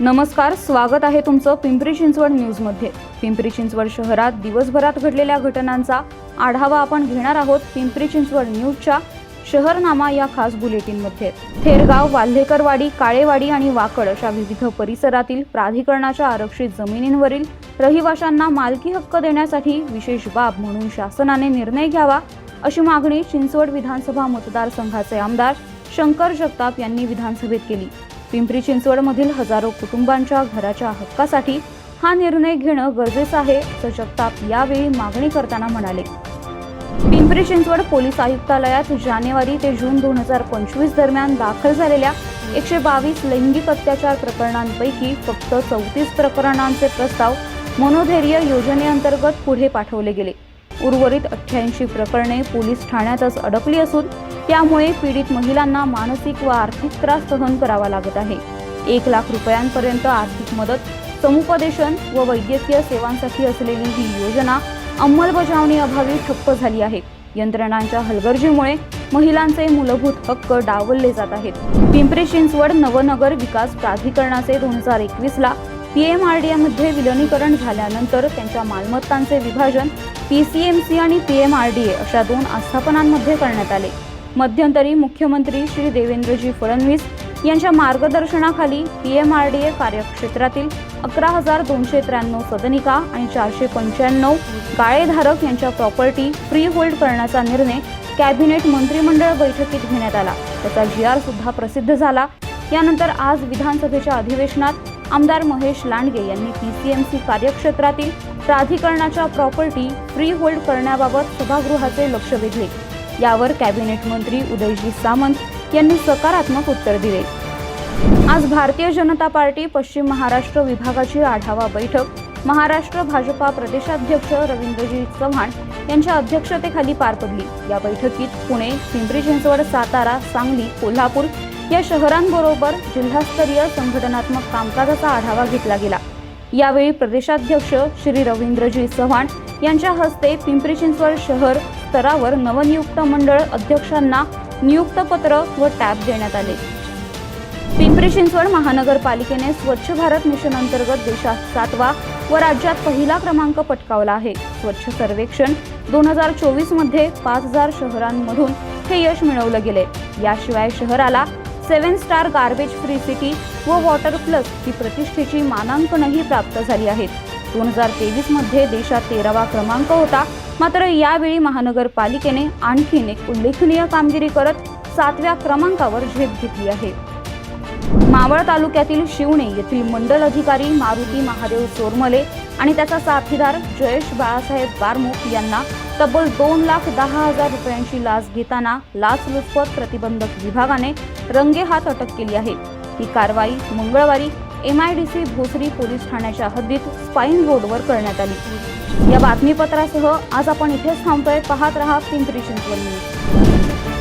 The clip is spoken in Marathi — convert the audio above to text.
नमस्कार स्वागत आहे तुमचं पिंपरी चिंचवड न्यूजमध्ये. पिंपरी चिंचवड शहरात दिवसभरात घडलेल्या घटनांचा आढावा आपण घेणार आहोत पिंपरी चिंचवड न्यूजच्या शहरनामा या खास बुलेटिनमध्ये. थेरगाव वाल्हेकरवाडी काळेवाडी आणि वाकड अशा विविध परिसरातील प्राधिकरणाच्या आरक्षित जमिनींवरील रहिवाशांना मालकी हक्क देण्यासाठी विशेष बाब म्हणून शासनाने निर्णय घ्यावा अशी मागणी चिंचवड विधानसभा मतदारसंघाचे आमदार शंकर जगताप यांनी विधानसभेत केली. पिंपरी चिंचवडमधील हजारो कुटुंबांच्या घराच्या हक्कासाठी हा निर्णय घेणं गरजेचं आहे असं जगताप यावेळी मागणी करताना म्हणाले. पिंपरी चिंचवड पोलीस आयुक्तालयात जानेवारी ते जून दोन हजार पंचवीस दरम्यान दाखल झालेल्या एकशे बावीस लैंगिक अत्याचार प्रकरणांपैकी फक्त चौतीस प्रकरणांचे प्रस्ताव मनोधैर्य योजनेअंतर्गत पुढे पाठवले गेले. उर्वरित अठ्ठ्याऐंशी प्रकरणे पोलीस ठाण्यातच अडकली असून त्यामुळे पीडित महिलांना मानसिक व आर्थिक त्रास सहन करावा लागत आहे. एक लाख रुपयांपर्यंत आर्थिक मदत समुपदेशन व वैद्यकीय सेवांसाठी असलेली ही योजना अंमलबजावणी अभावी ठप्प झाली आहे. यंत्रणांच्या हलगर्जीमुळे महिलांचे मूलभूत हक्क डावलले जात आहेत. पिंपरी चिंचवड नवनगर विकास प्राधिकरणाचे दोन हजार एकवीसला पीएमआरडीएमध्ये विलनीकरण झाल्यानंतर त्यांच्या मालमत्तांचे विभाजन पीसीएमसी आणि पीएमआरडीए अशा दोन आस्थापनांमध्ये करण्यात आले. मध्यंतरी मुख्यमंत्री श्री देवेंद्रजी फडणवीस यांच्या मार्गदर्शनाखाली P M R D A कार्यक्षेत्रातील अकरा हजार दोनशे त्र्याण्णव सदनिका आणि चारशे पंच्याण्णव गाळेधारक यांच्या प्रॉपर्टी फ्री होल्ड करण्याचा निर्णय कॅबिनेट मंत्रिमंडळ बैठकीत घेण्यात आला. त्याचा जी आर सुद्धा प्रसिद्ध झाला. यानंतर आज विधानसभेच्या अधिवेशनात आमदार महेश लांडगे यांनी टी सी एम सी कार्यक्षेत्रातील प्राधिकरणाच्या प्रॉपर्टी फ्री होल्ड करण्याबाबत सभागृहाचे लक्ष वेधले. यावर कॅबिनेट मंत्री उदयजी सामंत यांनी सकारात्मक उत्तर दिले. आज भारतीय जनता पार्टी पश्चिम महाराष्ट्र विभागाची आढावा बैठक. महाराष्ट्र भाजपा प्रदेशाध्यक्ष रवींद्रजी चव्हाण यांच्या अध्यक्षतेखाली पार पडली. या बैठकीत पुणे पिंपरी चिंचवड सातारा सांगली कोल्हापूर या शहरांबरोबर जिल्हास्तरीय संघटनात्मक कामकाजाचा आढावा घेतला गेला. यावेळी प्रदेशाध्यक्ष श्री रवींद्रजी चव्हाण यांच्या हस्ते पिंपरी चिंचवड शहर स्तरावर नवनियुक्त मंडळ अध्यक्षांना नियुक्तपत्र व टॅब देण्यात आले. पिंपरी चिंचवड महानगरपालिकेने स्वच्छ भारत मिशन अंतर्गत देशात सातवा व राज्यात पहिला क्रमांक पटकावला आहे. स्वच्छ सर्वेक्षण दोन हजार चोवीसमध्ये पाच हजार शहरांमधून हे यश मिळवलं गेले. याशिवाय शहराला seven star garbage free city व वॉटर प्लस ही प्रतिष्ठेची मानांकनही प्राप्त झाली आहेत. दोन हजार तेवीसमध्ये देशात तेरावा क्रमांक होता. मात्र यावेळी महानगरपालिकेने आणखीन एक उल्लेखनीय कामगिरी करत सातव्या क्रमांकावर झेप घेतली आहे. मावळ तालुक्यातील शिवणे येथील मंडल अधिकारी मारुती महादेव चोरमले आणि त्याचा साथीदार जयेश बाळासाहेब बारमुख यांना तब्बल दोन लाख दहा हजार रुपयांची लाच घेताना लाचलुचपत प्रतिबंधक विभागाने रंगेहात अटक केली आहे. ही कारवाई मंगळवारी M I D C Bhosari police ठाण्याच्या हद्दीत स्पाईन रोडवर करण्यात आली. या बातमीपत्रासह आज आपण इथेच थांबतोय. पाहत रहा पिंपरी चिंचवड न्यूज.